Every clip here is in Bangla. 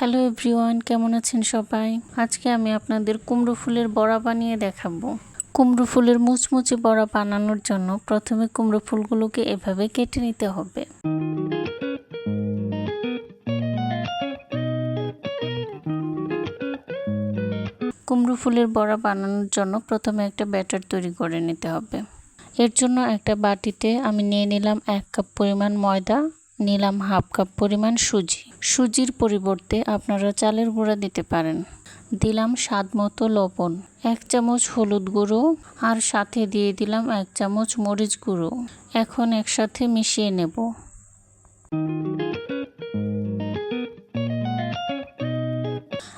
হ্যালো এভরিওয়ান কেমন আছেন সবাই? আজকে আমি আপনাদের কুমড়ো ফুলের বড়া বানিয়ে দেখাবো। কুমড়ো ফুলের মুচমুচে বড়া বানানোর জন্য প্রথমে কুমড়ো ফুলগুলোকে এভাবে কেটে নিতে হবে। কুমড়ো ফুলের বড়া বানানোর জন্য প্রথমে একটা ব্যাটার তৈরি করে নিতে হবে। এর জন্য একটা বাটিতে আমি নিয়ে নিলাম এক কাপ পরিমাণ ময়দা নিলাম হাফ কাপ পরিমাণ সুজি। সুজির পরিবর্তে আপনারা চালের গুঁড়া দিতে পারেন। দিলাম স্বাদ মতো লবণ, এক চামচ হলুদ গুঁড়ো আর সাথে দিয়ে দিলাম এক চামচ মরিচ গুঁড়ো। এখন একসাথে মিশিয়ে নেব।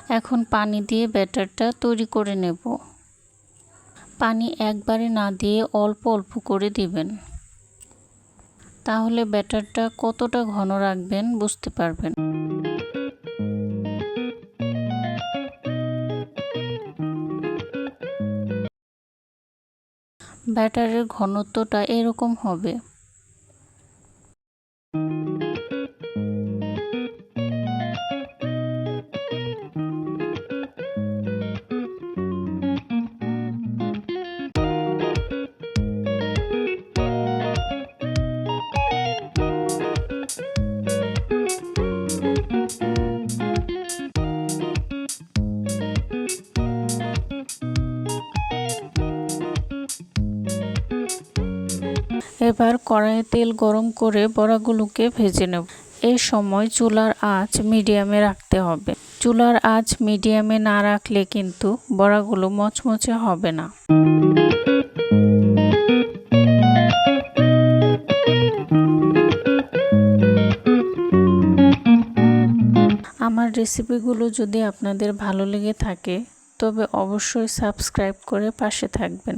এখন পানি দিয়ে ব্যাটারটা তৈরি করে নেব। পানি একবারে না দিয়ে অল্প অল্প করে দিবেন। তাহলে ব্যাটারটা কতটা ঘন রাখবেন বুঝতে পারবেন। ব্যাটারের ঘনত্বটা এরকম হবে। এবার কড়াইয়ে তেল গরম করে বড়াগুলোকে ভেজে নেব। এ সময় চুলার আঁচ মিডিয়ামে রাখতে হবে। চুলার আঁচ মিডিয়ামে না রাখলে কিন্তু বড়াগুলো মচমচে হবে না। আমার রেসিপিগুলো যদি আপনাদের ভালো লেগে থাকে, তবে অবশ্যই সাবস্ক্রাইব করে পাশে থাকবেন।